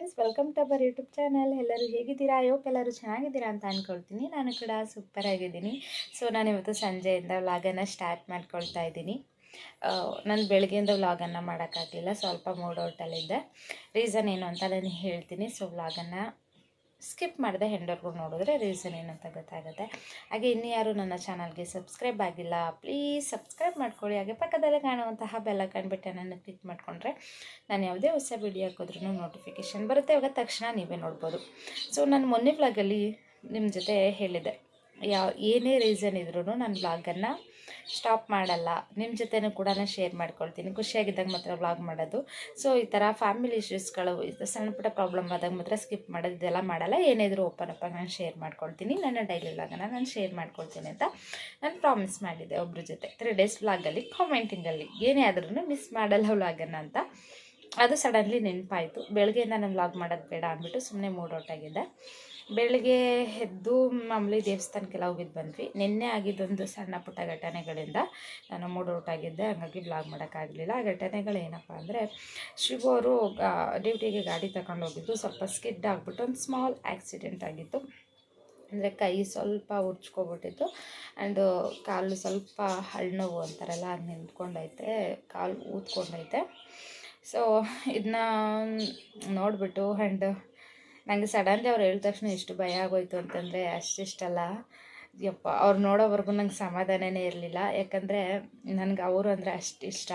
Friends welcome to our YouTube channel ಎಲ್ಲರೂ ಹೇಗಿದ್ದೀರಾ? Hope ಎಲ್ಲರೂ ಚೆನ್ನಾಗಿದ್ದೀರಾ ಅಂತ ಅಂದ್ಕೊಳ್ತೀನಿ ನಾನು ಕೂಡ ಸೂಪರ್ ಆಗಿದ್ದೀನಿ. ಸೊ ನಾನು ಇವತ್ತು ಸಂಜೆಯಿಂದ ವ್ಲಾಗನ್ನು ಸ್ಟಾರ್ಟ್ ಮಾಡ್ಕೊಳ್ತಾ ಇದ್ದೀನಿ. ನಾನು ಬೆಳಗ್ಗೆಯಿಂದ ವ್ಲಾಗನ್ನು ಮಾಡೋಕ್ಕಾಗಲಿಲ್ಲ. ಸ್ವಲ್ಪ ಮೂಡ್ ಔಟಲ್ಲಿದ್ದೆ ರೀಸನ್ ಏನು ಅಂತ ನಾನು ಹೇಳ್ತೀನಿ. ಸೊ ವ್ಲಾಗನ್ನು ಸ್ಕಿಪ್ ಮಾಡಿದೆ ಹೆಂಡರ್ಗಳು ನೋಡಿದ್ರೆ ರೀಸನ್ ಏನಂತ ಗೊತ್ತಾಗುತ್ತೆ. ಹಾಗೆ ಇನ್ನು ಯಾರು ನನ್ನ ಚಾನಲ್ಗೆ ಸಬ್ಸ್ಕ್ರೈಬ್ ಆಗಿಲ್ಲ ಪ್ಲೀಸ್ ಸಬ್ಸ್ಕ್ರೈಬ್ ಮಾಡ್ಕೊಳ್ಳಿ. ಹಾಗೆ ಪಕ್ಕದಲ್ಲೇ ಕಾಣುವಂತಹ ಬೆಲ್ಲ ಬಟನನ್ನು ಕ್ಲಿಕ್ ಮಾಡಿಕೊಂಡ್ರೆ ನಾನು ಯಾವುದೇ ಹೊಸ ವಿಡಿಯೋ ಹಾಕಿದ್ರೂ ನೋಟಿಫಿಕೇಷನ್ ಬರುತ್ತೆ. ಇವಾಗ ತಕ್ಷಣ ನೀವೇ ನೋಡ್ಬೋದು. ಸೊ ನಾನು ಮೊನ್ನೆ ವ್ಲಾಗಲ್ಲಿ ನಿಮ್ಮ ಜೊತೆ ಹೇಳಿದೆ. ಯಾವ ಏನೇ ರೀಸನ್ ಇದ್ರೂ ನಾನು ವ್ಲಾಗನ್ನು ಸ್ಟಾಪ್ ಮಾಡಲ್ಲ. ನಿಮ್ಮ ಜೊತೆನೂ ಕೂಡ ಶೇರ್ ಮಾಡ್ಕೊಳ್ತೀನಿ. ಖುಷಿಯಾಗಿದ್ದಾಗ ಮಾತ್ರ ವ್ಲಾಗ್ ಮಾಡೋದು. ಸೊ ಈ ಥರ ಫ್ಯಾಮಿಲಿ ಇಶ್ಯೂಸ್ಗಳು ಸಣ್ಣ ಪುಟ್ಟ ಪ್ರಾಬ್ಲಮ್ ಆದಾಗ ಮಾತ್ರ ಸ್ಕಿಪ್ ಮಾಡೋದು, ಇದೆಲ್ಲ ಮಾಡಲ್ಲ. ಏನಿದ್ರು ಓಪನ್ ಅಪ್ಪ ನಾನು ಶೇರ್ ಮಾಡ್ಕೊಳ್ತೀನಿ. ನನ್ನ ಡೈಲಿ ವ್ಲಾಗನ್ನು ನಾನು ಶೇರ್ ಮಾಡ್ಕೊಳ್ತೀನಿ ಅಂತ ನಾನು ಪ್ರಾಮಿಸ್ ಮಾಡಿದ್ದೆ ಒಬ್ಬರ ಜೊತೆ. ತ್ರೀ ಡೇಸ್ ವ್ಲಾಗಲ್ಲಿ ಕಾಮೆಂಟಿಂಗಲ್ಲಿ ಏನೇ ಆದ್ರೂ ಮಿಸ್ ಮಾಡಲ್ಲ ವ್ಲಾಗನ್ನು ಅಂತ. ಅದು ಸಡನ್ಲಿ ನೆನಪಾಯಿತು. ಬೆಳಗ್ಗೆಯಿಂದ ನಾನು ವ್ಲಾಗ್ ಮಾಡೋದು ಬೇಡ ಅಂದ್ಬಿಟ್ಟು ಸುಮ್ಮನೆ ಮೂಡ್ ಔಟ್ ಆಗಿದ್ದೆ. ಬೆಳಗ್ಗೆ ಎದ್ದು ಮಾಮೂಲಿ ದೇವಸ್ಥಾನಕ್ಕೆಲ್ಲ ಹೋಗಿದ್ದು ಬಂದ್ವಿ. ನಿನ್ನೆ ಆಗಿದ್ದೊಂದು ಸಣ್ಣ ಪುಟ್ಟ ಘಟನೆಗಳಿಂದ ನಾನು ಮೂಡ್ ಔಟ್ ಆಗಿದ್ದೆ. ಹಾಗಾಗಿ ಬ್ಲಾಗ್ ಮಾಡೋಕ್ಕಾಗಲಿಲ್ಲ ಆ ಘಟನೆಗಳು ಏನಪ್ಪ ಅಂದರೆ, ಶಿವ ಅವರು ಡ್ಯೂಟಿಗೆ ಗಾಡಿ ತಗೊಂಡು ಹೋಗಿದ್ದು. ಸ್ವಲ್ಪ ಸ್ಕಿಡ್ ಆಗಿಬಿಟ್ಟು ಒಂದು ಸ್ಮಾಲ್ ಆ್ಯಕ್ಸಿಡೆಂಟ್ ಆಗಿತ್ತು. ಅಂದರೆ ಕೈ ಸ್ವಲ್ಪ ಉರ್ಚ್ಕೊಬಿಟ್ಟಿತ್ತು. ಆ್ಯಂಡ್ ಕಾಲು ಸ್ವಲ್ಪ ಹಳ್ಳು ಅಂತಾರಲ್ಲ ಅದು ನಿಂತ್ಕೊಂಡೈತೆ, ಕಾಲು ಊದ್ಕೊಂಡೈತೆ. ಸೊ ಇದನ್ನ ನೋಡಿಬಿಟ್ಟು ಆ್ಯಂಡ್ ನನಗೆ ಸಡನ್ಲಿ ಅವ್ರು ಹೇಳಿದ ತಕ್ಷಣ ಎಷ್ಟು ಭಯ ಆಗೋಯ್ತು ಅಂತಂದರೆ ಅಷ್ಟಿಷ್ಟಲ್ಲ ಯಪ್ಪ, ಅವ್ರು ನೋಡೋವರೆಗೂ ನಂಗೆ ಸಮಾಧಾನನೇ ಇರಲಿಲ್ಲ. ಯಾಕಂದರೆ ನನಗೆ ಅವರು ಅಂದರೆ ಅಷ್ಟು ಇಷ್ಟ.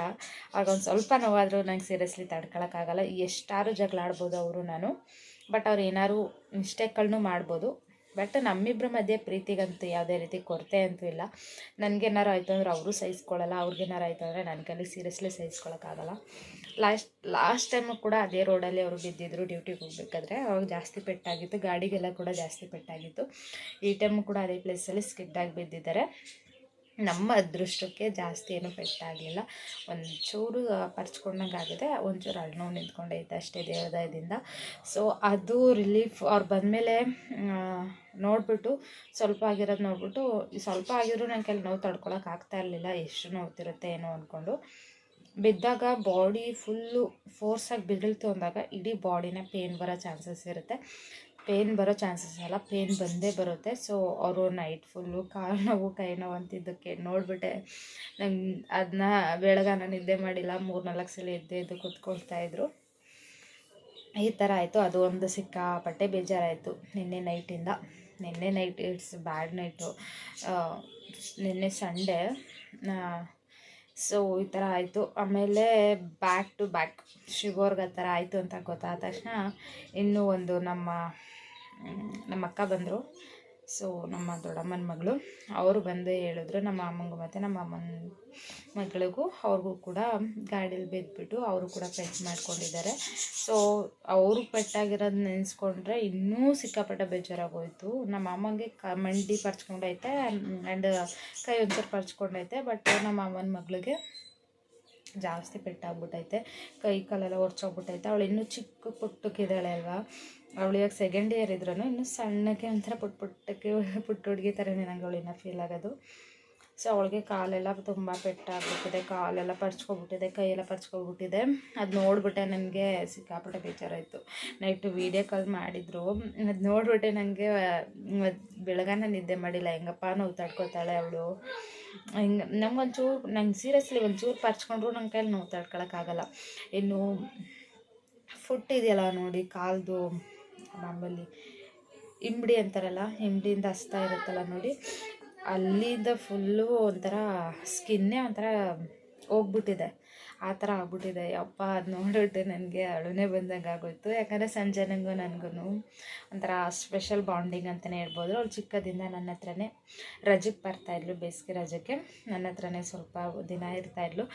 ಒಂದು ಸ್ವಲ್ಪ ನೋವಾದರೂ ನಂಗೆ ಸೀರಿಯಸ್ಲಿ ತಡ್ಕೊಳಕ್ಕಾಗಲ್ಲ ಎಷ್ಟಾರು ಜಗಳ ಆಡ್ಬೋದು ಅವರು ನಾನು. ಬಟ್ ಅವ್ರು ಏನಾದ್ರು ಮಿಸ್ಟೇಕ್ಗಳನ್ನೂ ಮಾಡ್ಬೋದು. ಬಟ್ ನಮ್ಮಿಬ್ಬರ ಮಧ್ಯೆ ಪ್ರೀತಿಗಂತೂ ಯಾವುದೇ ರೀತಿ ಕೊರತೆ ಅಂತೂ ಇಲ್ಲ. ನನಗೇನಾರು ಆಯಿತು ಅಂದ್ರೆ ಅವರು ಸಹಿಸ್ಕೊಳ್ಳಲ್ಲ ಅವ್ರಿಗೇನಾರು ಆಯಿತು ಅಂದರೆ ನನ್ನ ಕೈಲಿ ಸೀರಿಯಸ್ಲಿ ಸಹಿಸ್ಕೊಳಕ್ಕಾಗಲ್ಲ ಲಾಸ್ಟ್ ಲಾಸ್ಟ್ ಟೈಮು ಕೂಡ ಅದೇ ರೋಡಲ್ಲಿ ಅವರು ಬಿದ್ದಿದ್ರು ಡ್ಯೂಟಿಗೆ ಹೋಗ್ಬೇಕಾದ್ರೆ, ಅವಾಗ ಜಾಸ್ತಿ ಪೆಟ್ಟಾಗಿತ್ತು, ಗಾಡಿಗೆಲ್ಲ ಕೂಡ ಜಾಸ್ತಿ ಪೆಟ್ಟಾಗಿತ್ತು. ಈ ಟೈಮು ಕೂಡ ಅದೇ ಪ್ಲೇಸಲ್ಲಿ ಸ್ಕಿಡ್ಡಾಗಿ ಬಿದ್ದಿದ್ದಾರೆ. ನಮ್ಮ ಅದೃಷ್ಟಕ್ಕೆ ಜಾಸ್ತಿ ಏನು ಪೆಟ್ಟಾಗಲಿಲ್ಲ. ಒಂಚೂರು ಪರ್ಚ್ಕೊಂಡಂಗೆ ಆಗಿದೆ ಒಂಚೂರು ಅಳ್ನೋವು ನಿಂತ್ಕೊಂಡೈತೆ ಅಷ್ಟೇ ದೇವದಾಯದಿಂದ. ಸೊ ಅದು ರಿಲೀಫ್ ಅವ್ರು ಬಂದಮೇಲೆ ನೋಡಿಬಿಟ್ಟು ಸ್ವಲ್ಪ ಆಗಿರೋದು ನೋಡ್ಬಿಟ್ಟು, ಸ್ವಲ್ಪ ಆಗಿದ್ರು ನಂಗೆ ಕೆಲವು ನೋವು ತಡ್ಕೊಳಕ್ಕೆ ಆಗ್ತಾ ಇರಲಿಲ್ಲ. ಎಷ್ಟು ನೋವ್ತಿರುತ್ತೆ ಏನೋ ಅಂದ್ಕೊಂಡು ಬಿದ್ದಾಗ ಬಾಡಿ ಫುಲ್ಲು ಫೋರ್ಸಾಗಿ ಬಿದ್ದಿಳ್ತು ಅಂದಾಗ ಇಡೀ ಬಾಡಿನ ಪೇನ್ ಬರೋ ಚಾನ್ಸಸ್ ಇರುತ್ತೆ. ಪೇನ್ ಬರೋ ಚಾನ್ಸಸ್ ಅಲ್ಲ ಪೇನ್ ಬಂದೇ ಬರುತ್ತೆ. ಸೊ ಅವರು ನೈಟ್ ಫುಲ್ಲು ಕಾಲು ನೋವು, ಕೈ ನೋವು ಅಂತಿದ್ದಕ್ಕೆ ನೋಡಿಬಿಟ್ಟೆ. ನಂಗೆ ಅದನ್ನ ಬೆಳಗಾನ ನಿದ್ದೆ ಮಾಡಿಲ್ಲ ಮೂರು ನಾಲ್ಕು ಸಲ ಎದ್ದೆ ಎದ್ದು ಕೂತ್ಕೊಳ್ತಾಯಿದ್ರು ಈ ಥರ ಆಯಿತು. ಅದು ಒಂದು ಸಿಕ್ಕಾಪಟ್ಟೆ ಬೇಜಾರಾಯಿತು. ನಿನ್ನೆ ನೈಟಿಂದ ನಿನ್ನೆ ನೈಟ್ ಇಟ್ಸ್ ಬ್ಯಾಡ್ ನೈಟು ನಿನ್ನೆ ಸಂಡೇ ಸೊ ಈ ಥರ ಆಯಿತು. ಆಮೇಲೆ ಬ್ಯಾಕ್ ಟು ಬ್ಯಾಕ್ ಶುಗರ್ಗೆ ಆ ಥರ ಆಯಿತು ಅಂತ ಗೊತ್ತಾದ ತಕ್ಷಣ, ಇನ್ನೂ ಒಂದು ನಮ್ಮ ನಮ್ಮ ಅಕ್ಕ ಬಂದರು. ಸೊ ನಮ್ಮ ದೊಡ್ಡಮ್ಮನ ಮಗಳು, ಅವರು ಬಂದು ಹೇಳಿದ್ರು, ನಮ್ಮ ಅಮ್ಮಂಗೂ ಮತ್ತು ನಮ್ಮ ಅಮ್ಮನ ಮಗಳಿಗೂ, ಅವ್ರಿಗೂ ಕೂಡ ಗಾಡೀಲಿ ಬಿದ್ದುಬಿಟ್ಟು ಅವರು ಕೂಡ ಪೆಟ್ ಮಾಡ್ಕೊಂಡಿದ್ದಾರೆ. ಸೊ ಅವರು ಪೆಟ್ಟಾಗಿರೋದು ನೆನೆಸ್ಕೊಂಡ್ರೆ ಇನ್ನೂ ಸಿಕ್ಕಾಪಟ್ಟೆ ಬೇಜಾರಾಗೋಯಿತು. ನಮ್ಮ ಅಮ್ಮಂಗೆ ಕ, ಮಂಡಿ ಪರ್ಚ್ಕೊಂಡೈತೆ ಆ್ಯಂಡ್ ಕೈ ಒಂಚೂರು ಪರ್ಚ್ಕೊಂಡೈತೆ ಬಟ್ ನಮ್ಮ ಅಮ್ಮನ ಮಗಳಿಗೆ ಜಾಸ್ತಿ ಪೆಟ್ಟಾಗ್ಬಿಟ್ಟೈತೆ ಕೈ ಕಾಲೆಲ್ಲ ಒರ್ಚೋಗ್ಬಿಟ್ಟೈತೆ ಅವಳು ಇನ್ನೂ ಚಿಕ್ಕ ಪುಟ್ಟಕ್ಕಿದ್ದಾಳೆ ಅಲ್ವಾ? ಅವಳು ಇವಾಗ ಸೆಕೆಂಡ್ ಇಯರ್ ಇದ್ರೂ ಇನ್ನೂ ಸಣ್ಣಕ್ಕೆ ಒಂಥರ ಪುಟ್ಟ ಪುಟ್ಟಕ್ಕೆ ಪುಟ್ಟ ಹುಡುಗಿ ಥರನೇ ನಂಗೆ ಫೀಲ್ ಆಗೋದು. ಸೊ ಅವಳಿಗೆ ಕಾಲೆಲ್ಲ ತುಂಬ ಪೆಟ್ಟಾಗ್ಬಿಟ್ಟಿದೆ ಕಾಲೆಲ್ಲ ಪರ್ಚ್ಕೊಬಿಟ್ಟಿದೆ ಕೈಯೆಲ್ಲ ಪರ್ಚ್ಕೊಬಿಟ್ಟಿದೆ ಅದು ನೋಡಿಬಿಟ್ಟೆ ನನಗೆ ಸಿಕ್ಕಾಪಟ್ಟೆ ಬೇಜಾರಾಯಿತು. ನೈಟ್ ವೀಡಿಯೋ ಕಾಲ್ ಮಾಡಿದರು. ಅದು ನೋಡಿಬಿಟ್ಟೆ ನನಗೆ ಬೆಳಗಾನ ನಿದ್ದೆ ಮಾಡಿಲ್ಲ, ಹೆಂಗಪ್ಪ ನೋವು ತಡ್ಕೊತಾಳೆ ಅವಳು. ಹಿಂಗೆ ನಮ್ಗೊಂಚೂರು ನಂಗೆ ಸೀರಿಯಸ್ಲಿ ಒಂಚೂರು ಪರ್ಚ್ಕೊಂಡ್ರು ನನ್ನ ಕೈಯಲ್ಲಿ ನೋವು ತಡ್ಕೊಳಕ್ಕಾಗಲ್ಲ. ಇನ್ನು ಫುಟ್ ಇದೆಯಲ್ಲ ನೋಡಿ, ಕಾಲ್ದು ಮಾಮೂಲಿ ಇಂಬಡಿ ಅಂತಾರಲ್ಲ ಇಂಬಡಿಯಿಂದ ಹಸ್ತಾ ಇರುತ್ತಲ್ಲ ನೋಡಿ. ಅಲ್ಲಿಂದ ಫುಲ್ಲು ಒಂಥರ ಸ್ಕಿನ್ನೇ ಒಂಥರ ಹೋಗ್ಬಿಟ್ಟಿದೆ. ಆ ಥರ ಆಗ್ಬಿಟ್ಟಿದೆ. ಯಪ್ಪ, ಅದು ನೋಡಿಬಿಟ್ಟು ನನಗೆ ಅಳುನೇ ಬಂದಂಗೆ ಆಗೋಯ್ತು. ಯಾಕಂದರೆ ಸಂಜೆ ನನಗೂ ಒಂಥರ ಸ್ಪೆಷಲ್ ಬಾಂಡಿಂಗ್ ಅಂತಲೇ ಹೇಳ್ಬೋದು. ಅವ್ಳು ಚಿಕ್ಕದಿಂದ ನನ್ನ ಹತ್ರನೇ ರಜಕ್ಕೆ ಬರ್ತಾಯಿದ್ಲು ಬೇಸಿಗೆ ರಜಕ್ಕೆ ನನ್ನ ಹತ್ರನೇ ಸ್ವಲ್ಪ ದಿನ ಇರ್ತಾಯಿದ್ಲು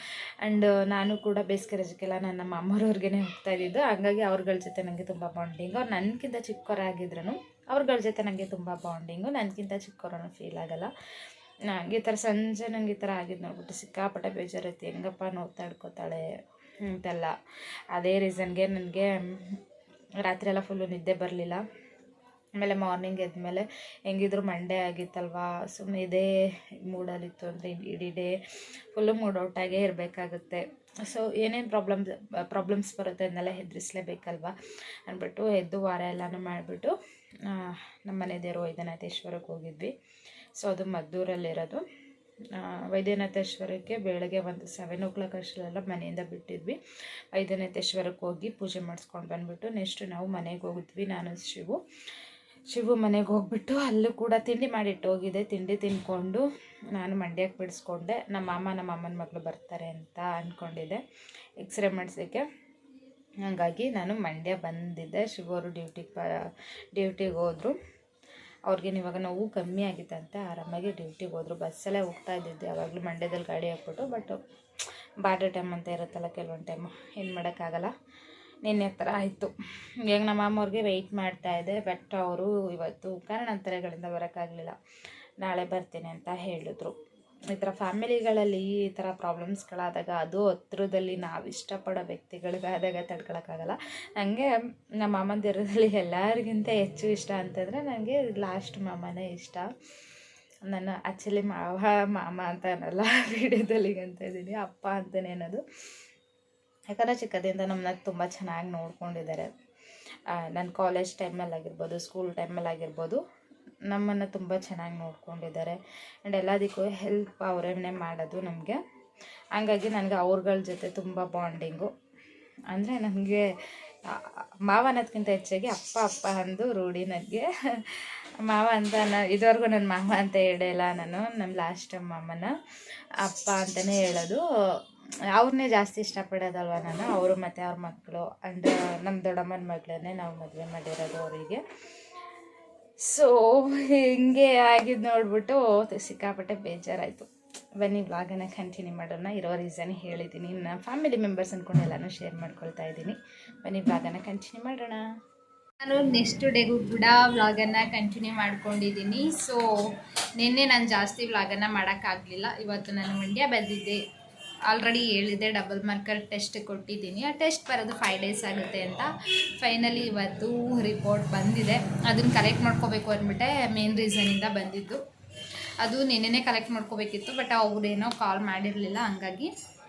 ಆ್ಯಂಡ್ ನಾನು ಕೂಡ ಬೇಸಿಗೆ ರಜಕ್ಕೆಲ್ಲ ನನ್ನ ಮಾಮೂರವ್ರಿಗೇ ಹೋಗ್ತಾ ಇದ್ದಿದ್ದು. ಹಂಗಾಗಿ ಅವ್ರಗಳ ಜೊತೆ ನನಗೆ ತುಂಬ ಬಾಂಡಿಂಗ್ ಅವ್ರು ನನಗಿಂತ ಚಿಕ್ಕವರಾಗಿದ್ರು ಅವ್ರಗಳ ಜೊತೆ ನನಗೆ ತುಂಬ ಬಾಂಡಿಂಗು ನನಗಿಂತ ಚಿಕ್ಕವರನ್ನು ಫೀಲ್ ಆಗೋಲ್ಲ. ನಂಗೆ ಈ ಥರ ಸಂಜೆ ನಂಗೆ ಈ ಥರ ಆಗಿದ್ದು ನೋಡ್ಬಿಟ್ಟು ಸಿಕ್ಕಾಪಟ್ಟೆ ಬೇಜಾರೈತಿ ಹೆಂಗಪ್ಪ ನೋವು ಇಡ್ಕೋತಾಳೆ ಅಂತೆಲ್ಲ. ಅದೇ ರೀಸನ್ಗೆ ನನಗೆ ರಾತ್ರಿ ಎಲ್ಲ ಫುಲ್ಲು ನಿದ್ದೆ ಬರಲಿಲ್ಲ. ಆಮೇಲೆ ಮಾರ್ನಿಂಗ್ ಎದ್ಮೇಲೆ ಹೆಂಗಿದ್ರು ಮಂಡೇ ಆಗಿತ್ತಲ್ವಾ ಸುಮ್ಮನೆ ಇದೇ ಮೂಡಲ್ಲಿತ್ತು ಅಂದರೆ ಇಡೀ ಡೇ ಫುಲ್ಲು ಮೂಡ್ ಔಟಾಗೇ ಇರಬೇಕಾಗುತ್ತೆ. ಸೊ ಏನೇನು ಪ್ರಾಬ್ಲಮ್ಸ್ ಪ್ರಾಬ್ಲಮ್ಸ್ ಬರುತ್ತೆ ಅದನ್ನೆಲ್ಲ ಹೆದರಿಸ್ಲೇಬೇಕಲ್ವ ಅಂದ್ಬಿಟ್ಟು ಎದ್ದು ವಾರ ಎಲ್ಲನೂ ಮಾಡಿಬಿಟ್ಟು ನಮ್ಮ ಮನೆ ದೇವರು ವೈದ್ಯನಾಥೇಶ್ವರಕ್ಕೆ ಹೋಗಿದ್ವಿ. ಸೊ ಅದು ಮದ್ದೂರಲ್ಲಿರೋದು. ವೈದ್ಯನಾಥೇಶ್ವರಕ್ಕೆ ಬೆಳಗ್ಗೆ ಒಂದು ಸೆವೆನ್ ಓ ಕ್ಲಾಕ್ ಅಷ್ಟರಲ್ಲೆಲ್ಲ ಮನೆಯಿಂದ ಬಿಟ್ಟಿದ್ವಿ. ವೈದ್ಯನಾಥೇಶ್ವರಕ್ಕೆ ಹೋಗಿ ಪೂಜೆ ಮಾಡಿಸ್ಕೊಂಡು ಬಂದುಬಿಟ್ಟು ನೆಕ್ಸ್ಟ್ ನಾವು ಮನೆಗೆ ಹೋಗಿದ್ವಿ, ನಾನು, ಶಿವು. ಶಿವು ಮನೆಗೆ ಹೋಗ್ಬಿಟ್ಟು ಅಲ್ಲೂ ಕೂಡ ತಿಂಡಿ ಮಾಡಿಟ್ಟು ಹೋಗಿದೆ. ತಿಂಡಿ ತಿಂದ್ಕೊಂಡು ನಾನು ಮಂಡ್ಯಕ್ಕೆ ಬಿಡಿಸ್ಕೊಂಡೆ. ನಮ್ಮ ಮಾಮ, ನಮ್ಮ ಅಮ್ಮನ ಮಗಳು ಬರ್ತಾರೆ ಅಂತ ಅಂದ್ಕೊಂಡಿದ್ದೆ ಎಕ್ಸ್ರೇ ಮಾಡಿಸೋಕ್ಕೆ. ಹಾಗಾಗಿ ನಾನು ಮಂಡ್ಯ ಬಂದಿದ್ದೆ. ಶಿವು ಅವರು ಡ್ಯೂಟಿಗೆ ಪ ಡ್ಯೂಟಿಗೆ ಹೋದರು. ಅವ್ರಿಗೇನು ಇವಾಗ ನೋವು ಕಮ್ಮಿ ಆಗಿತ್ತಂತೆ ಆರಾಮಾಗಿ ಡ್ಯೂಟಿಗೆ ಹೋದರು. ಬಸ್ಸಲ್ಲೇ ಹೋಗ್ತಾ ಇದ್ದಿದ್ದೆ. ಯಾವಾಗಲೂ ಮಂಡ್ಯದಲ್ಲಿ ಗಾಡಿ ಹಾಕ್ಬಿಟ್ಟು ಬಟ್ ಬಾರ್ಡರ್ ಟೈಮ್ ಅಂತ ಇರುತ್ತಲ್ಲ ಕೆಲವೊಂದು ಟೈಮು ಏನು ಮಾಡೋಕ್ಕಾಗಲ್ಲ. ನಿನ್ನೆ ಥರ ಆಯಿತು. ಈಗ ನಮ್ಮ ಮಾಮವ್ರಿಗೆ ವೆಯ್ಟ್ ಮಾಡ್ತಾ ಇದ್ದೆ ಬಟ್ ಅವರು ಇವತ್ತು ಕಾರಣಾಂತರಗಳಿಂದ ಬರೋಕ್ಕಾಗಲಿಲ್ಲ. ನಾಳೆ ಬರ್ತೀನಿ ಅಂತ ಹೇಳಿದ್ರು. ಈ ಥರ ಫ್ಯಾಮಿಲಿಗಳಲ್ಲಿ ಈ ಥರ ಪ್ರಾಬ್ಲಮ್ಸ್ಗಳಾದಾಗ ಅದು ಹತ್ರದಲ್ಲಿ ನಾವು ಇಷ್ಟಪಡೋ ವ್ಯಕ್ತಿಗಳಿಗಾದಾಗ ತಡ್ಕೊಳಕ್ಕಾಗಲ್ಲ. ನನಗೆ ನಮ್ಮ ಮಾಮಂದಿರದಲ್ಲಿ ಎಲ್ಲರಿಗಿಂತ ಹೆಚ್ಚು ಇಷ್ಟ ಅಂತಂದರೆ ನನಗೆ ಲಾಸ್ಟ್ ಮಾಮನೇ ಇಷ್ಟ. ನಾನು ಆ್ಯಕ್ಚುಲಿ ಮಾವ, ಮಾಮ ಅಂತ ಅನ್ನಲ್ಲ ವೀಡಿಯೋದಲ್ಲಿ ಅಂತ ಇದ್ದೀನಿ, ಅಪ್ಪ ಅಂತಲೇ ಅನ್ನೋದು. ಯಾಕಂದರೆ ಚಿಕ್ಕದಿಂದ ನಮ್ಮನ್ನ ತುಂಬ ಚೆನ್ನಾಗಿ ನೋಡ್ಕೊಂಡಿದ್ದಾರೆ. ನನ್ನ ಕಾಲೇಜ್ ಟೈಮಲ್ಲಿ ಆಗಿರ್ಬೋದು ಸ್ಕೂಲ್ ಟೈಮಲ್ಲಿ ಆಗಿರ್ಬೋದು ನಮ್ಮನ್ನು ತುಂಬ ಚೆನ್ನಾಗಿ ನೋಡ್ಕೊಂಡಿದ್ದಾರೆ. ಆ್ಯಂಡ್ ಎಲ್ಲದಕ್ಕೂ ಹೆಲ್ಪ್ ಅವರೇನೆ ಮಾಡೋದು ನಮಗೆ. ಹಂಗಾಗಿ ನನಗೆ ಅವ್ರಗಳ ಜೊತೆ ತುಂಬ ಬಾಂಡಿಂಗು ಅಂದರೆ ನನಗೆ ಮಾವ ಅನ್ನೋದಕ್ಕಿಂತ ಹೆಚ್ಚಾಗಿ ಅಪ್ಪ ಅಪ್ಪ ಅಂದು ರೂಢಿ ನನಗೆ. ಮಾವ ಅಂತ ನಾನು ಇದುವರೆಗೂ ನನ್ನ ಮಾವ ಅಂತ ಹೇಳಲ್ಲ ನಾನು ನಮ್ಮ ಲಾಸ್ಟ್ ಮಾಮನ. ಅಪ್ಪ ಅಂತಲೇ ಹೇಳೋದು. ಅವ್ರನ್ನೇ ಜಾಸ್ತಿ ಇಷ್ಟಪಡೋದಲ್ವ ನಾನು? ಅವರು ಮತ್ತು ಅವ್ರ ಮಕ್ಕಳು ಆ್ಯಂಡ್ ನಮ್ಮ ದೊಡ್ಡಮ್ಮನ ಮಗಳನ್ನೇ ನಾವು ಮದುವೆ ಮಾಡಿರೋದು ಅವರಿಗೆ. ಸೊ ಹಿಂಗೆ ಆಗಿದ್ದು ನೋಡ್ಬಿಟ್ಟು ಸಿಕ್ಕಾಪಟ್ಟೆ ಬೇಜಾರಾಯಿತು. ಬನ್ನಿ ವ್ಲಾಗನ್ನು ಕಂಟಿನ್ಯೂ ಮಾಡೋಣ. ಇರೋ ರೀಸನ್ ಹೇಳಿದ್ದೀನಿ ನನ್ನ ಫ್ಯಾಮಿಲಿ ಮೆಂಬರ್ಸ್ ಅಂದ್ಕೊಂಡು ಎಲ್ಲನೂ ಶೇರ್ ಮಾಡ್ಕೊಳ್ತಾ ಇದ್ದೀನಿ ಬನ್ನಿ ವ್ಲಾಗನ್ನು ಕಂಟಿನ್ಯೂ ಮಾಡೋಣ. ನಾನು ನೆಕ್ಸ್ಟ್ ಡೇಗೂ ಕೂಡ ವ್ಲಾಗನ್ನು ಕಂಟಿನ್ಯೂ ಮಾಡ್ಕೊಂಡಿದ್ದೀನಿ ಸೊ ನಿನ್ನೆ ನಾನು ಜಾಸ್ತಿ ವ್ಲಾಗನ್ನು ಮಾಡೋಕ್ಕಾಗಲಿಲ್ಲ. ಇವತ್ತು ನಾನು ಮಂಡ್ಯ ಬಂದಿದ್ದೆ. ಆಲ್ರೆಡಿ ಹೇಳಿದೆ ಡಬಲ್ ಮಾರ್ಕರ್ ಟೆಸ್ಟ್ ಕೊಟ್ಟಿದ್ದೀನಿ. ಆ ಟೆಸ್ಟ್ ಬರೋದು ಫೈವ್ ಡೇಸ್ ಆಗುತ್ತೆ ಅಂತ. ಫೈನಲಿ ಇವತ್ತು ರಿಪೋರ್ಟ್ ಬಂದಿದೆ. ಅದನ್ನು ಕಲೆಕ್ಟ್ ಮಾಡ್ಕೋಬೇಕು ಅಂದ್ಬಿಟ್ಟೆ ಮೇನ್ ರೀಸನಿಂದ ಬಂದಿದ್ದು. ಅದು ನಿನ್ನೆನೇ ಕಲೆಕ್ಟ್ ಮಾಡ್ಕೋಬೇಕಿತ್ತು ಬಟ್ ಅವ್ರೇನೋ ಕಾಲ್ ಮಾಡಿರಲಿಲ್ಲ, ಹಂಗಾಗಿ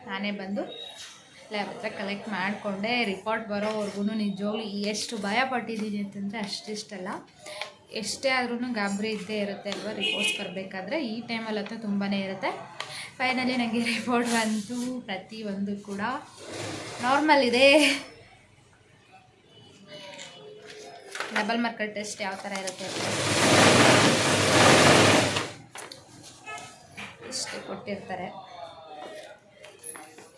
ನಾನೇ ಬಂದು ಲ್ಯಾಬ್ ಹತ್ರ ಕಲೆಕ್ಟ್ ಮಾಡಿಕೊಂಡೆ. ರಿಪೋರ್ಟ್ ಬರೋವರೆಗೂ ನಿಜವಾಗ್ಲೂ ಎಷ್ಟು ಭಯ ಪಟ್ಟಿದ್ದೀನಿ ಅಂತಂದರೆ ಅಷ್ಟಿಷ್ಟಲ್ಲ. ಎಷ್ಟೇ ಆದ್ರೂ ಗಾಬರಿ ಇದ್ದೇ ಇರುತ್ತೆ ಅಲ್ವಾ ರಿಪೋರ್ಟ್ಸ್ ಬರಬೇಕಾದ್ರೆ. ಈ ಟೈಮಲ್ಲಂತೂ ತುಂಬಾ ಇರುತ್ತೆ. ಫೈನಲಿ ನನಗೆ ರಿಪೋರ್ಟ್ ಬಂತು. ಪ್ರತಿಯೊಂದು ಕೂಡ ನಾರ್ಮಲ್ ಇದೆ. ಡಬಲ್ ಮಾರ್ಕರ್ ಟೆಸ್ಟ್ ಯಾವ ಥರ ಇರುತ್ತೆ ಇಷ್ಟು ಕೊಟ್ಟಿರ್ತಾರೆ.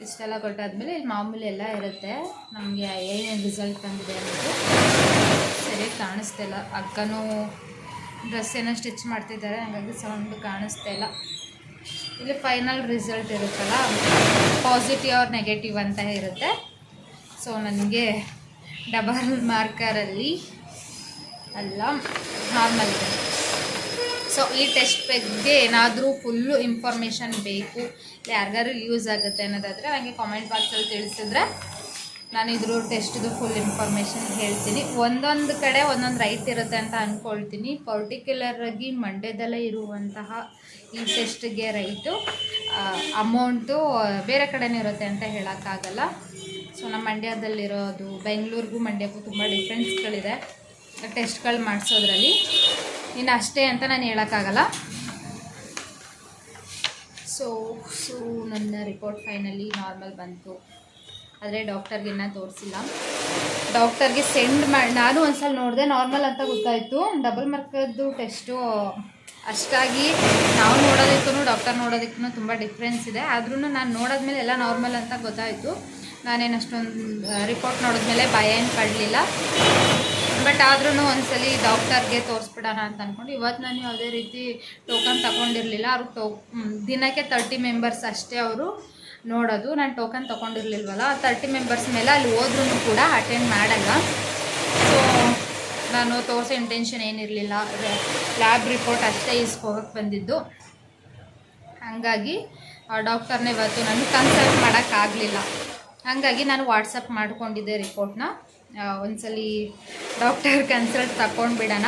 ಇಷ್ಟೆಲ್ಲ ಕೊಟ್ಟಾದ್ಮೇಲೆ ಇಲ್ಲಿ ಮಾಮೂಲಿ ಎಲ್ಲ ಇರುತ್ತೆ. ನಮಗೆ ಏನೇನು ರಿಸಲ್ಟ್ ಬಂದಿದೆ ಅನ್ನೋದು ಸರಿಯಾಗಿ ಕಾಣಿಸ್ತಿಲ್ಲ ಅಕ್ಕನೂ ಡ್ರೆಸ್ ಏನೋ ಸ್ಟಿಚ್ ಮಾಡ್ತಿದ್ದಾರೆ. ಹಾಗಾಗಿ ಸೌಂಡ್ ಕಾಣಿಸ್ತಾ ಇಲ್ಲ. ಇಲ್ಲಿ ಫೈನಲ್ ರಿಸಲ್ಟ್ ಇರುತ್ತಲ್ಲ ಪಾಸಿಟಿವ್ ಆರ್ ನೆಗೆಟಿವ್ ಅಂತ ಇರುತ್ತೆ. ಸೊ ನನಗೆ ಡಬಲ್ ಮಾರ್ಕರಲ್ಲಿ ಅಲ್ಲ ನಾರ್ಮಲ್ ಇದೆ. ಸೊ ಈ ಟೆಸ್ಟ್ ಬಗ್ಗೆ ಏನಾದರೂ ಫುಲ್ಲು ಇನ್ಫಾರ್ಮೇಷನ್ ಬೇಕು ಯಾರಿಗಾದ್ರೂ ಯೂಸ್ ಆಗುತ್ತೆ ಅನ್ನೋದಾದರೆ ನನಗೆ ಕಾಮೆಂಟ್ ಬಾಕ್ಸಲ್ಲಿ ತಿಳಿಸಿದ್ರೆ ನಾನು ಇದ್ರ ಟೆಸ್ಟ್ದು ಫುಲ್ ಇನ್ಫಾರ್ಮೇಷನ್ ಹೇಳ್ತೀನಿ. ಒಂದೊಂದು ಕಡೆ ಒಂದೊಂದು ರೈಟ್ ಇರುತ್ತೆ ಅಂತ ಅಂದ್ಕೊಳ್ತೀನಿ ಪರ್ಟಿಕ್ಯುಲರಾಗಿ ಮಂಡ್ಯದಲ್ಲೇ ಇರುವಂತಹ ಈ ಟೆಸ್ಟ್ಗೆ ರೈಟು ಅಮೌಂಟು ಬೇರೆ ಕಡೆನೇ ಇರುತ್ತೆ ಅಂತ ಹೇಳೋಕ್ಕಾಗಲ್ಲ. ಸೊ, ನಮ್ಮ ಮಂಡ್ಯದಲ್ಲಿರೋದು, ಬೆಂಗಳೂರಿಗೂ ಮಂಡ್ಯಕ್ಕೂ ತುಂಬ ಡಿಫ್ರೆನ್ಸ್ಗಳಿದೆ ಟೆಸ್ಟ್ಗಳು ಮಾಡಿಸೋದ್ರಲ್ಲಿ. ಇನ್ನು ಅಷ್ಟೇ ಅಂತ ನಾನು ಹೇಳೋಕ್ಕಾಗಲ್ಲ. ಸೊ ಸೊ, ನನ್ನ ರಿಪೋರ್ಟ್ ಫೈನಲಿ ನಾರ್ಮಲ್ ಬಂತು. ಆದರೆ ಡಾಕ್ಟರ್ಗೆ ಇನ್ನೂ ತೋರಿಸಿಲ್ಲ. ಡಾಕ್ಟರ್ಗೆ ಸೆಂಡ್ ಮಾಡಿ ನಾನು ಒಂದ್ಸಲ ನೋಡಿದೆ ನಾರ್ಮಲ್ ಅಂತ ಗೊತ್ತಾಯಿತು. ಡಬಲ್ ಮಾರ್ಕದ್ದು ಟೆಸ್ಟು ಅಷ್ಟಾಗಿ ನಾವು ನೋಡೋದಕ್ಕೂ ಡಾಕ್ಟರ್ ನೋಡೋದಕ್ಕೂ ತುಂಬ ಡಿಫ್ರೆನ್ಸ್ ಇದೆ. ಆದ್ರೂ ನಾನು ನೋಡಿದ್ಮೇಲೆ ಎಲ್ಲ ನಾರ್ಮಲ್ ಅಂತ ಗೊತ್ತಾಯಿತು. ನಾನೇನು ಅಷ್ಟೊಂದು ರಿಪೋರ್ಟ್ ನೋಡಿದ್ಮೇಲೆ ಭಯ ಏನು ಪಡಲಿಲ್ಲ. ಬಟ್ ಆದ್ರೂ ಒಂದ್ಸಲಿ ಡಾಕ್ಟರ್ಗೆ ತೋರಿಸ್ಬಿಡೋಣ ಅಂತ ಅನ್ಕೊಂಡು ಇವತ್ತು ನಾನು ಯಾವುದೇ ರೀತಿ ಟೋಕನ್ ತಗೊಂಡಿರಲಿಲ್ಲ. ಅವ್ರು ಟೋ ದಿನಕ್ಕೆ ತರ್ಟಿ ಮೆಂಬರ್ಸ್ ಅಷ್ಟೇ ಅವರು ನೋಡೋದು. ನಾನು ಟೋಕನ್ ತೊಗೊಂಡಿರ್ಲಿಲ್ವಲ್ಲ, ಆ ತರ್ಟಿ ಮೆಂಬರ್ಸ್ ಮೇಲೆ ಅಲ್ಲಿ ಹೋದ್ರೂ ಕೂಡ ಅಟೆಂಡ್ ಮಾಡಲ್ಲ. ನಾನು ತೋರಿಸೋ ಇಂಟೆನ್ಷನ್ ಏನಿರಲಿಲ್ಲ. ಲ್ಯಾಬ್ ರಿಪೋರ್ಟ್ ಅಷ್ಟೇ ಇಸ್ಕೋಗಕ್ಕೆ ಬಂದಿದ್ದು. ಹಾಗಾಗಿ ಡಾಕ್ಟರ್ನ ಇವತ್ತು ನಾನು ಕನ್ಸಲ್ಟ್ ಮಾಡೋಕ್ಕಾಗಲಿಲ್ಲ. ಹಾಗಾಗಿ ನಾನು ವಾಟ್ಸಪ್ ಮಾಡಿಕೊಂಡಿದ್ದೆ ರಿಪೋರ್ಟ್ನ ಒಂದ್ಸಲಿ ಡಾಕ್ಟರ್ ಕನ್ಸಲ್ಟ್ ತಗೊಂಡ್ಬಿಡೋಣ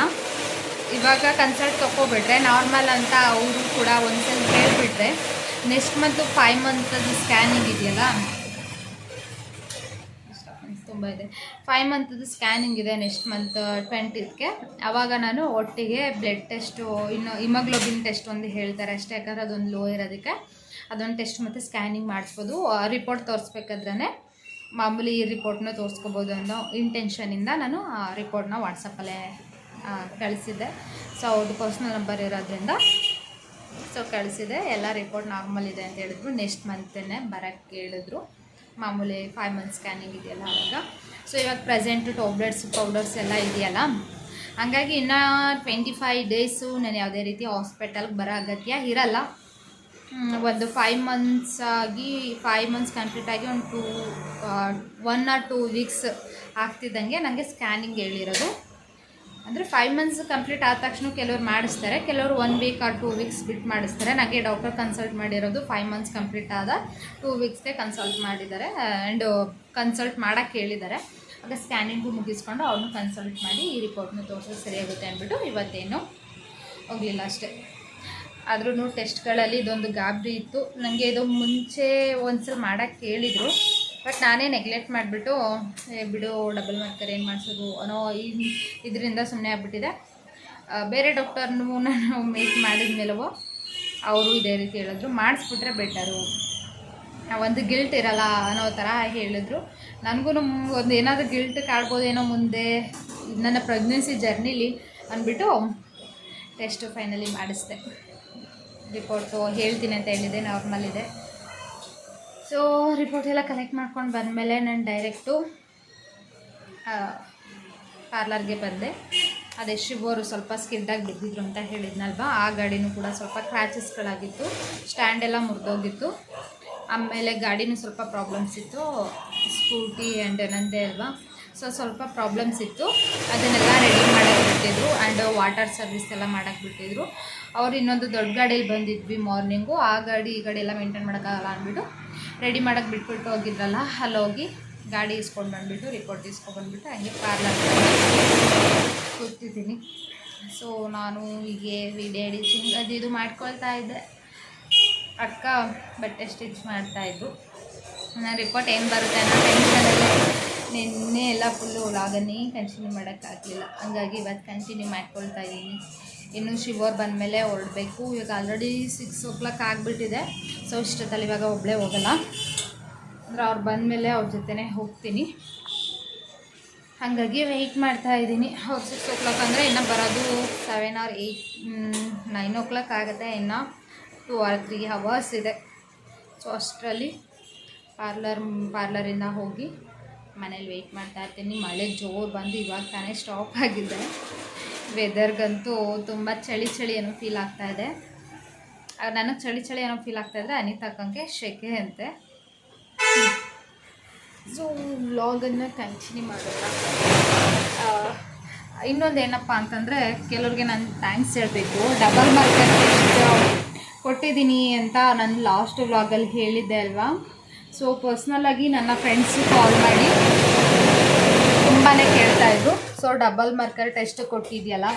ಇವಾಗ ಕನ್ಸಲ್ಟ್ ತೊಗೊಬಿಟ್ರೆ ನಾರ್ಮಲ್ ಅಂತ ಅವರು ಕೂಡ ಒಂದ್ಸಲ ಹೇಳಿಬಿಟ್ರೆ ನೆಕ್ಸ್ಟ್ ಮಂತು ಫೈವ್ ಮಂತದ್ದು ಸ್ಕ್ಯಾನಿಂಗ್ ಇದೆಯಲ್ಲ? ತುಂಬ ಇದೆ. ಫೈವ್ ಮಂತದ್ದು ಸ್ಕ್ಯಾನಿಂಗ್ ಇದೆ ನೆಕ್ಸ್ಟ್ ಮಂತ್ ಟ್ವೆಂಟಿದ್ಗೆ ಆವಾಗ ನಾನು ಒಟ್ಟಿಗೆ ಬ್ಲಡ್ ಟೆಸ್ಟು ಇನ್ನು ಹಿಮೋಗ್ಲೋಬಿನ್ ಟೆಸ್ಟ್ ಒಂದು ಹೇಳ್ತಾರೆ ಅಷ್ಟೇ, ಯಾಕಂದರೆ ಅದೊಂದು ಲೋ ಇರೋದಕ್ಕೆ. ಅದೊಂದು ಟೆಸ್ಟ್ ಮತ್ತು ಸ್ಕ್ಯಾನಿಂಗ್ ಮಾಡಿಸ್ಬೋದು. ರಿಪೋರ್ಟ್ ತೋರಿಸ್ಬೇಕಾದ್ರೆ ಮಾಮೂಲಿ ಈ ರಿಪೋರ್ಟ್ನ ತೋರಿಸ್ಕೋಬೋದು ಅನ್ನೋ ಇಂಟೆನ್ಷನಿಂದ ನಾನು ಆ ರಿಪೋರ್ಟ್ನ ವಾಟ್ಸಪ್ಪಲ್ಲೇ ಕಳಿಸಿದ್ದೆ. ಸೊ ಅವ್ರದ್ದು ಪರ್ಸ್ನಲ್ ನಂಬರ್ ಇರೋದ್ರಿಂದ ಸೊ ಕಳಿಸಿದೆ. ಎಲ್ಲ ರಿಪೋರ್ಟ್ ನಾರ್ಮಲ್ ಇದೆ ಅಂತ ಹೇಳಿದ್ರು. ನೆಕ್ಸ್ಟ್ ಮಂತೇ ಬರೋಕ್ಕೆ ಹೇಳಿದ್ರು. ಮಾಮೂಲಿ ಫೈವ್ ಮಂತ್ ಸ್ಕ್ಯಾನಿಂಗ್ ಇದೆಯಲ್ಲ ಅವಾಗ. ಸೊ ಇವಾಗ ಪ್ರೆಸೆಂಟ್ ಟ್ಯಾಬ್ಲೆಟ್ಸ್ ಪೌಡರ್ಸ್ ಎಲ್ಲ ಇದೆಯಲ್ಲ. ಹಾಗಾಗಿ ಇನ್ನು ಟ್ವೆಂಟಿ ಫೈವ್ ಡೇಸು ನಾನು ಯಾವುದೇ ರೀತಿ ಹಾಸ್ಪಿಟಲ್ಗೆ ಬರೋ ಅಗತ್ಯ ಇರಲ್ಲ. ಒಂದು ಫೈವ್ ಮಂತ್ಸ್ ಆಗಿ ಫೈವ್ ಮಂತ್ಸ್ ಕಂಪ್ಲೀಟ್ ಆಗಿ ಒಂದು two one or two weeks ಆಗ್ತಿದ್ದಂಗೆ ನನಗೆ ಸ್ಕ್ಯಾನಿಂಗ್ ಹೇಳಿರೋದು. ಅಂದರೆ ಫೈವ್ ಮಂತ್ಸ್ ಕಂಪ್ಲೀಟ್ ಆದ ತಕ್ಷಣ ಕೆಲವ್ರು ಮಾಡಿಸ್ತಾರೆ. ಕೆಲವರು one week or two weeks ಬಿಟ್ಟು ಮಾಡಿಸ್ತಾರೆ. ನನಗೆ ಡಾಕ್ಟರ್ ಕನ್ಸಲ್ಟ್ ಮಾಡಿರೋದು ಫೈವ್ ಮಂತ್ಸ್ ಕಂಪ್ಲೀಟ್ ಆದ ಟೂ ವೀಕ್ಸ್ಗೆ ಕನ್ಸಲ್ಟ್ ಮಾಡಿದ್ದಾರೆ. ಆ್ಯಂಡ್ ಕನ್ಸಲ್ಟ್ ಮಾಡೋಕ್ಕೆ ಹೇಳಿದ್ದಾರೆ. ಆಗ ಸ್ಕ್ಯಾನಿಂಗು ಮುಗಿಸ್ಕೊಂಡು ಅವ್ರನ್ನೂ ಕನ್ಸಲ್ಟ್ ಮಾಡಿ ಈ ರಿಪೋರ್ಟ್ನ ತೋರಿಸೋದು ಸರಿಯಾಗುತ್ತೆ ಅಂದ್ಬಿಟ್ಟು ಇವತ್ತೇನು ಹೋಗಲಿಲ್ಲ ಅಷ್ಟೇ. ಆದ್ರೂ ಟೆಸ್ಟ್ಗಳಲ್ಲಿ ಇದೊಂದು ಗಾಬರಿ ಇತ್ತು. ನನಗೆ ಇದು ಮುಂಚೆ ಒಂದ್ಸಲ ಮಾಡೋಕ್ಕೆ ಹೇಳಿದರು. ಬಟ್ ನಾನೇ ನೆಗ್ಲೆಕ್ಟ್ ಮಾಡಿಬಿಟ್ಟು ಬಿಡು ಡಬಲ್ ಮಾರ್ಕರ್ ಏನು ಮಾಡಿಸೋದು ಅನ್ನೋ ಈ ಇದರಿಂದ ಸುಮ್ಮನೆ ಆಗ್ಬಿಟ್ಟಿದೆ. ಬೇರೆ ಡಾಕ್ಟರ್ನೂ ನಾನು ಮೀಟ್ ಮಾಡಿದ ಮೇಲವೋ, ಅವರು ಇದೇ ರೀತಿ ಹೇಳಿದ್ರು. ಮಾಡಿಸ್ಬಿಟ್ರೆ ಬೆಟರು ಒಂದು ಗಿಲ್ಟ್ ಇರಲ್ಲ ಅನ್ನೋ ಥರ ಹೇಳಿದ್ರು. ನನಗೂ ಒಂದು ಏನಾದರೂ ಗಿಲ್ಟ್ ಕಾಡ್ಬೋದೇನೋ ಮುಂದೆ, ನನ್ನ ಪ್ರೆಗ್ನೆನ್ಸಿ ಜರ್ನಿಲಿ ಅಂದ್ಬಿಟ್ಟು ಟೆಸ್ಟು ಫೈನಲಿ ಮಾಡಿಸ್ದೆ. ರಿಪೋರ್ಟು ಹೇಳ್ತೀನಿ ಅಂತ ಹೇಳಿದೆ ನಾರ್ಮಲ್ ಇದೆ. ಸೊ ರಿಪೋರ್ಟ್ ಎಲ್ಲ ಕಲೆಕ್ಟ್ ಮಾಡ್ಕೊಂಡು ಬಂದಮೇಲೆ ನಾನು ಡೈರೆಕ್ಟು ಪಾರ್ಲರ್ಗೆ ಬಂದೆ. ಅದೇ ಶಿವರು ಸ್ವಲ್ಪ ಸ್ಕಿಡ್ಡಾಗಿ ಬಿದ್ದಿದ್ರು ಅಂತ ಹೇಳಿದ್ನಲ್ವಾ? ಆ ಗಾಡಿನೂ ಕೂಡ ಸ್ವಲ್ಪ ಕ್ರ್ಯಾಚಸ್ಗಳಾಗಿತ್ತು ಸ್ಟ್ಯಾಂಡ್ ಎಲ್ಲ ಮುರಿದೋಗಿತ್ತು. ಆಮೇಲೆ ಗಾಡಿನೂ ಸ್ವಲ್ಪ ಪ್ರಾಬ್ಲಮ್ಸ್ ಇತ್ತು. ಸ್ಕೂಟಿ ಆ್ಯಂಡ್ ನಂದೇ ಅಲ್ವಾ? ಸೊ ಸ್ವಲ್ಪ ಪ್ರಾಬ್ಲಮ್ಸ್ ಇತ್ತು. ಅದನ್ನೆಲ್ಲ ರೆಡಿ ಮಾಡೋಕ್ಕೆ ಬಿಟ್ಟಿದ್ರು. ಆ್ಯಂಡ್ ವಾಟರ್ ಸರ್ವಿಸ್ ಎಲ್ಲ ಮಾಡೋಕ್ಕೆ ಬಿಟ್ಟಿದ್ರು. ಅವ್ರು ಇನ್ನೊಂದು ದೊಡ್ಡ ಗಾಡೀಲಿ ಬಂದಿದ್ವಿ ಮಾರ್ನಿಂಗು ಆ ಗಾಡಿ, ಈ ಗಾಡಿ ಎಲ್ಲ ಮೇಂಟೈನ್ ಮಾಡೋಕ್ಕಾಗಲ್ಲ ಅಂದ್ಬಿಟ್ಟು ರೆಡಿ ಮಾಡೋಕ್ಕೆ ಬಿಟ್ಬಿಟ್ಟು ಹೋಗಿದ್ರಲ್ಲ ಅಲ್ಲಿ ಹೋಗಿ ಗಾಡಿ ಇಸ್ಕೊಂಡು ಬಂದುಬಿಟ್ಟು ರಿಪೋರ್ಟ್ ಇಸ್ಕೊಂಡು ಬಂದುಬಿಟ್ಟು ಹಂಗೆ ಪಾರ್ಲರ್ ಕೂತಿದ್ದೀನಿ. ಸೊ ನಾನು ಹೀಗೆ ವಿಡಿಯೋ ಎಡಿಟಿಂಗ್ ಅದು ಇದು ಮಾಡ್ಕೊಳ್ತಾ ಇದ್ದೆ. ಅಕ್ಕ ಬಟ್ಟೆ ಸ್ಟಿಚ್ ಮಾಡ್ತಾಯಿದ್ರು ನಾನು ರಿಪೋರ್ಟ್ ಏನು ಬರುತ್ತೆ ಅನ್ನೋ ಟೆನ್ಷನಲ್ಲೇ ನಿನ್ನೆ ಎಲ್ಲ ಫುಲ್ಲು ವ್ಲಾಗನ್ನೇ ಕಂಟಿನ್ಯೂ ಮಾಡೋಕ್ಕಾಗಲಿಲ್ಲ. ಹಂಗಾಗಿ ಇವತ್ತು ಕಂಟಿನ್ಯೂ ಮಾಡ್ಕೊಳ್ತಾ ಇದ್ದೀನಿ. ಇನ್ನು ಶಿವರ್ ಬಂದಮೇಲೆ ಹೊರಡಬೇಕು. ಇವಾಗ ಆಲ್ರೆಡಿ ಸಿಕ್ಸ್ ಓ ಕ್ಲಾಕ್ ಆಗಿಬಿಟ್ಟಿದೆ. ಸೊ ಇಷ್ಟೊತ್ತಲ್ಲಿ ಇವಾಗ ಒಬ್ಬಳೇ ಹೋಗಲ್ಲ. ಅಂದರೆ ಅವ್ರು ಬಂದಮೇಲೆ ಅವ್ರ ಜೊತೆನೇ ಹೋಗ್ತೀನಿ. ಹಾಗಾಗಿ ವೆಯ್ಟ್ ಮಾಡ್ತಾ ಇದ್ದೀನಿ. ಅವ್ರು ಸಿಕ್ಸ್ ಓ ಕ್ಲಾಕ್ ಅಂದರೆ ಇನ್ನು ಬರೋದು seven or eight nine o'clock ಆಗುತ್ತೆ ಇನ್ನು. ಟೂ ಆರ್ ತ್ರೀ ಅವರ್ಸ್ ಇದೆ. ಸೊ ಅಷ್ಟರಲ್ಲಿ ಪಾರ್ಲರ್ ಪಾರ್ಲರಿಂದ ಹೋಗಿ ಮನೇಲಿ ವೆಯ್ಟ್ ಮಾಡ್ತಾ ಇರ್ತೀನಿ. ಮಳೆ ಜೋರು ಬಂದು ಇವಾಗ ತಾನೇ ಸ್ಟಾಪ್ ಆಗಿದೆ ವೆದರ್ಗಂತೂ ತುಂಬ ಚಳಿ ಚಳಿ ಏನೋ ಫೀಲ್ ಆಗ್ತಾ ಇದೆ. ನನಗೆ ಚಳಿ ಚಳಿ ಏನೋ ಫೀಲ್ ಆಗ್ತಾ ಇದ್ರೆ ಅನಿತಾಕಂಗೆ ಶೆಕೆ ಅಂತೆ. ಸೊ ವ್ಲಾಗನ್ನು ಕಂಟಿನ್ಯೂ ಮಾಡೋಣ. ಆ, ಇನ್ನೊಂದು ಏನಪ್ಪ ಅಂತಂದರೆ ಕೆಲವ್ರಿಗೆ ನಾನು ಥ್ಯಾಂಕ್ಸ್ ಹೇಳಬೇಕು. ಡಬಲ್ ಮಾರ್ಕರ್ ಕೊಟ್ಟಿದ್ದೀನಿ ಅಂತ ನಾನು ಲಾಸ್ಟ್ ವ್ಲಾಗಲ್ಲಿ ಹೇಳಿದ್ದೆ ಅಲ್ವಾ? ಸೊ ಪರ್ಸ್ನಲ್ಲಾಗಿ ನನ್ನ ಫ್ರೆಂಡ್ಸು ಕಾಲ್ ಮಾಡಿ ತುಂಬಾ ಕೇಳ್ತಾಯಿದ್ರು ಸೊ ಡಬಲ್ ಮಾರ್ಕರ್ ಟೆಸ್ಟ್ ಕೊಟ್ಟಿದೆಯಲ್ಲ?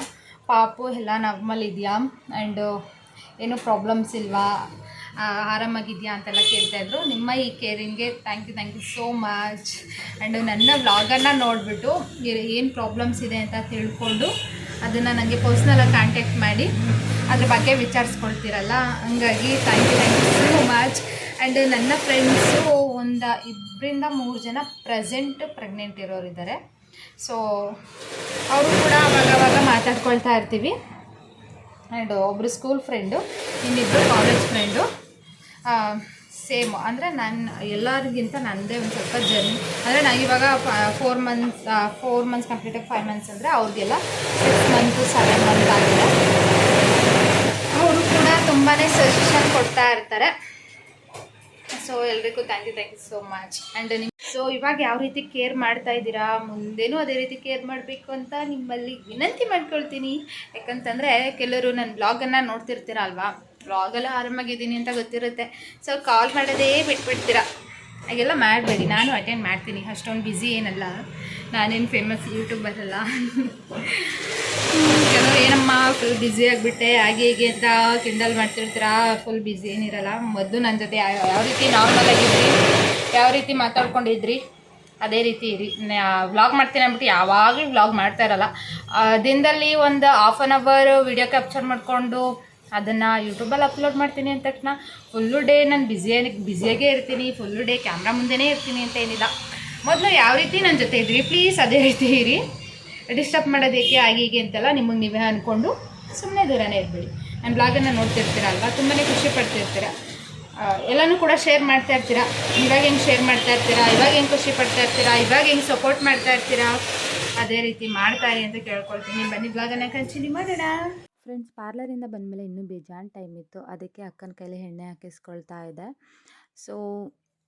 ಪಾಪು ಎಲ್ಲ ನಾರ್ಮಲ್ ಇದೆಯಾ? ಆ್ಯಂಡ್ ಏನು ಪ್ರಾಬ್ಲಮ್ಸ್ ಇಲ್ವಾ? ಆರಾಮಾಗಿದೆಯಾ ಅಂತೆಲ್ಲ ಕೇಳ್ತಾಯಿದ್ರು ನಿಮ್ಮ ಈ ಕೇರಿಂಗ್ಗೆ thank you thank you so much and ನನ್ನ ವ್ಲಾಗನ್ನು ನೋಡಿಬಿಟ್ಟು ಏನು ಪ್ರಾಬ್ಲಮ್ಸ್ ಇದೆ ಅಂತ ತಿಳ್ಕೊಂಡು ಅದನ್ನು ನನಗೆ ಪರ್ಸ್ನಲಾಗಿ ಕಾಂಟ್ಯಾಕ್ಟ್ ಮಾಡಿ, ಅದ್ರ ಬಗ್ಗೆ ವಿಚಾರಿಸ್ಕೊಳ್ತೀರಲ್ಲ? ಹಂಗಾಗಿ thank you thank you so much and ನನ್ನ ಫ್ರೆಂಡ್ಸು ಒಂದು ಇಬ್ಬರಿಂದ ಮೂರು ಜನ ಪ್ರೆಸೆಂಟ್ ಪ್ರೆಗ್ನೆಂಟ್ ಇರೋರಿದ್ದಾರೆ. ಸೊ ಅವರು ಕೂಡ ಅವಾಗವಾಗ ಅವಾಗ ಮಾತಾಡ್ಕೊಳ್ತಾ ಇರ್ತೀವಿ. ಆ್ಯಂಡ್ ಒಬ್ಬರು ಸ್ಕೂಲ್ ಫ್ರೆಂಡು ಇನ್ನಿಬ್ಬರು ಕಾಲೇಜ್ ಫ್ರೆಂಡು ಸೇಮ್ ಅಂದರೆ ನಾನು, ಎಲ್ಲರಿಗಿಂತ ನನ್ನದೇ ಒಂದು ಸ್ವಲ್ಪ ಜರ್ನಿ ಅಂದರೆ ನಾನು ಇವಾಗ ಫೋರ್ ಮಂತ್ಸ್ ಫೋರ್ ಮಂತ್ಸ್ ಕಂಪ್ಲೀಟಾಗಿ ಫೈವ್ ಮಂತ್ಸ್ ಅಂದರೆ ಅವ್ರಿಗೆಲ್ಲ ಸಿಕ್ಸ್ ಮಂತು ಸೆವೆನ್ ಮಂತ್ ಆಗಿದೆ. ಅವರು ಕೂಡ ತುಂಬಾ ಸಜೆಷನ್ ಕೊಡ್ತಾ ಇರ್ತಾರೆ. ಸೊ ಎಲ್ರಿಗೂ thank you thank you so much and ನಿಮ್ಮ ಸೊ ಇವಾಗ ಯಾವ ರೀತಿ ಕೇರ್ ಮಾಡ್ತಾ ಇದ್ದೀರಾ? ಮುಂದೇನೂ ಅದೇ ರೀತಿ ಕೇರ್ ಮಾಡಬೇಕು ಅಂತ ನಿಮ್ಮಲ್ಲಿ ವಿನಂತಿ ಮಾಡ್ಕೊಳ್ತೀನಿ. ಯಾಕಂತಂದರೆ ಕೆಲವರು ನನ್ನ ಬ್ಲಾಗನ್ನು ನೋಡ್ತಿರ್ತೀರ ಅಲ್ವಾ ಬ್ಲಾಗೆಲ್ಲ ಆರಾಮಾಗಿದ್ದೀನಿ ಅಂತ ಗೊತ್ತಿರುತ್ತೆ. ಸೊ ಕಾಲ್ ಮಾಡೋದೇ ಬಿಟ್ಬಿಡ್ತೀರಾ? ಹಾಗೆಲ್ಲ ಮಾಡಬೇಡಿ. ನಾನು ಅಟೆಂಡ್ ಮಾಡ್ತೀನಿ. ಅಷ್ಟೊಂದು ಬ್ಯುಸಿ ಏನಲ್ಲ. ನಾನೇನು ಫೇಮಸ್ ಯೂಟ್ಯೂಬರ್ ಅಲ್ಲ ಕೆಲವರು ಏನಮ್ಮ ಫುಲ್ ಬ್ಯುಸಿ ಆಗಿಬಿಟ್ಟೆ, ಹಾಗೆ ಹೀಗೆ ಅಂತ ಕಿಂಡಲ್ ಮಾಡ್ತಿರ್ತೀರಾ ಫುಲ್ ಬ್ಯುಸಿ ಏನಿರಲ್ಲ. ಮೊದಲು ನನ್ನ ಜೊತೆ ಯಾವ ರೀತಿ ನಾರ್ಮಲ್ ಆಗಿದ್ರಿ, ಯಾವ ರೀತಿ ಮಾತಾಡ್ಕೊಂಡಿದ್ರಿ, ಅದೇ ರೀತಿ ಇರಿ. ವ್ಲಾಗ್ ಮಾಡ್ತೀನಿ ಅಂದ್ಬಿಟ್ಟು ಯಾವಾಗಲೂ ವ್ಲಾಗ್ ಮಾಡ್ತಾ ಇರಲ್ಲ. ದಿನದಲ್ಲಿ ಒಂದು half an hour video capture ಮಾಡಿಕೊಂಡು ಅದನ್ನು ಯೂಟ್ಯೂಬಲ್ಲಿ ಅಪ್ಲೋಡ್ ಮಾಡ್ತೀನಿ ಅಂದ ತಕ್ಷಣ. ಫುಲ್ಲು ಡೇ ನಾನು ಬ್ಯುಸಿಯಾಗಿ ಬ್ಯುಸಿಯಾಗೇ ಇರ್ತೀನಿ. ಫುಲ್ಲು ಡೇ ಕ್ಯಾಮ್ರಾ ಮುಂದೆನೇ ಇರ್ತೀನಿ ಅಂತ ಏನಿಲ್ಲ. ಮೊದಲು ಯಾವ ರೀತಿ ನನ್ನ ಜೊತೆ ಇದ್ರಿ? ಪ್ಲೀಸ್ ಅದೇ ರೀತಿ ಇರಿ. ಡಿಸ್ಟರ್ಬ್ ಮಾಡೋದಕ್ಕೆ ಆಗಿ ಹೀಗೆ ಅಂತೆಲ್ಲ ನಿಮಗೆ ನೀವೇ ಅಂದ್ಕೊಂಡು ಸುಮ್ಮನೆ ದೂರನೇ ಇರಬೇಡಿ. ನನ್ನ ಬ್ಲಾಗನ್ನು ನೋಡ್ತಿರ್ತೀರಲ್ವ ತುಂಬಾ ಖುಷಿ ಪಡ್ತಿರ್ತೀರ ಎಲ್ಲನೂ ಕೂಡ ಶೇರ್ ಮಾಡ್ತಾ ಇರ್ತೀರಾ? ಇವಾಗ ಹೆಂಗೆ ಶೇರ್ ಮಾಡ್ತಾ ಇರ್ತೀರಾ? ಇವಾಗ ಹೆಂಗೆ ಖುಷಿ ಪಡ್ತಾ ಇರ್ತೀರಾ? ಇವಾಗ ಹೆಂಗೆ ಸಪೋರ್ಟ್ ಮಾಡ್ತಾ ಇರ್ತೀರಾ? ಅದೇ ರೀತಿ ಮಾಡ್ತಾರೆ ಅಂತ ಕೇಳ್ಕೊಳ್ತೀನಿ. ಬನ್ನಿ ಬ್ಲಾಗನ್ನು ಕಂಟಿನ್ಯೂ ಮಾಡೋಣ. ಫ್ರೆಂಡ್ಸ್ ಪಾರ್ಲರಿಂದ ಬಂದಮೇಲೆ ಇನ್ನೂ ಬೇಜಾನ್ ಟೈಮ್ ಇತ್ತು. ಅದಕ್ಕೆ ಅಕ್ಕನ ಕೈಲಿ ಎಣ್ಣೆ ಹಾಕಿಸ್ಕೊಳ್ತಾ ಇದೆ ಸೊ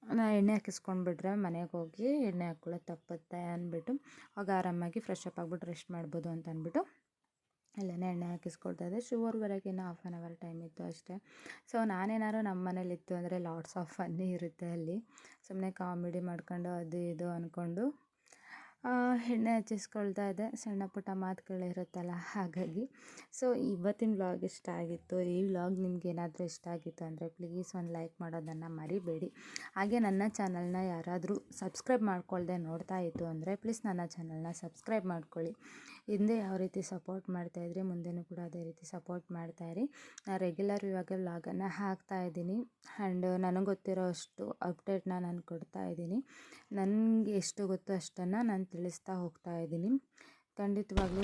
ನಾ ಎಣ್ಣೆ ಹಾಕಿಸ್ಕೊಂಡ್ಬಿಟ್ರೆ ಮನೆಗೆ ಹೋಗಿ ಎಣ್ಣೆ ಹಾಕ್ಕೊಳ್ಳೋದು ತಪ್ಪುತ್ತೆ ಅಂದ್ಬಿಟ್ಟು ಆಗ ಆರಾಮಾಗಿ ಫ್ರೆಶ್ ಅಪ್ ಆಗಿಬಿಟ್ಟು ರೆಸ್ಟ್ ಮಾಡ್ಬೋದು ಅಂತ ಅಂದ್ಬಿಟ್ಟು ಅಲ್ಲೇ ಎಣ್ಣೆ ಹಾಕಿಸ್ಕೊಳ್ತಾ ಇದ್ದೆ. ಶುವರ್ವರೆಗೆ ಇನ್ನೂ ಹಾಫ್ ಆನ್ ಅವರ್ ಟೈಮ್ ಇತ್ತು ಅಷ್ಟೇ. ಸೊ ನಾನೇನಾದ್ರು ನಮ್ಮ ಮನೇಲಿತ್ತು ಅಂದರೆ ಲಾಟ್ಸ್ ಆಫ್ ಫನ್ನಿ ಇರುತ್ತೆ ಅಲ್ಲಿ. ಸುಮ್ಮನೆ ಕಾಮಿಡಿ ಮಾಡ್ಕೊಂಡು ಅದು ಇದು ಅಂದ್ಕೊಂಡು ಎಣ್ಣೆ ಹಚ್ಚಿಸ್ಕೊಳ್ತಾ ಇದ್ದೆ ಸಣ್ಣ ಪುಟ್ಟ ಮಾತುಗಳಿರುತ್ತಲ್ಲ ಹಾಗಾಗಿ. ಸೊ ಇವತ್ತಿನ ವ್ಲಾಗ್ ಇಷ್ಟ ಆಗಿತ್ತು. ಈ ವ್ಲಾಗ್ ನಿಮ್ಗೆ ಏನಾದರೂ ಇಷ್ಟ ಆಗಿತ್ತು ಅಂದರೆ ಪ್ಲೀಸ್ ಒಂದು ಲೈಕ್ ಮಾಡೋದನ್ನು ಮರಿಬೇಡಿ. ಹಾಗೆ ನನ್ನ ಚಾನಲ್ನ ಯಾರಾದರೂ ಸಬ್ಸ್ಕ್ರೈಬ್ ಮಾಡ್ಕೊಳ್ದೆ ನೋಡ್ತಾ ಇತ್ತು ಅಂದರೆ ಪ್ಲೀಸ್ ನನ್ನ ಚಾನಲ್ನ ಸಬ್ಸ್ಕ್ರೈಬ್ ಮಾಡ್ಕೊಳ್ಳಿ. ಹಿಂದೆ ಯಾವ ರೀತಿ ಸಪೋರ್ಟ್ ಮಾಡ್ತಾ ಮಾಡ್ತಾಯಿದ್ರಿ ಮುಂದೆನೂ ಕೂಡ ಅದೇ ರೀತಿ ಸಪೋರ್ಟ್ ಮಾಡ್ತಾಯಿರಿ ನಾನು ರೆಗ್ಯುಲರ್ ಇವಾಗ ವ್ಲಾಗನ್ನು ಹಾಕ್ತಾ ಇದ್ದೀನಿ. ಆ್ಯಂಡ್ ನನಗೆ ಗೊತ್ತಿರೋ ಅಷ್ಟು ಅಪ್ಡೇಟ್ನ ನಾನು ಕೊಡ್ತಾ ಇದ್ದೀನಿ. ನನಗೆ ಎಷ್ಟು ಗೊತ್ತೋ ಅಷ್ಟನ್ನು ನಾನು ತಿಳಿಸ್ತಾ ಹೋಗ್ತಾ ಇದ್ದೀನಿ. ಖಂಡಿತವಾಗ್ಲೂ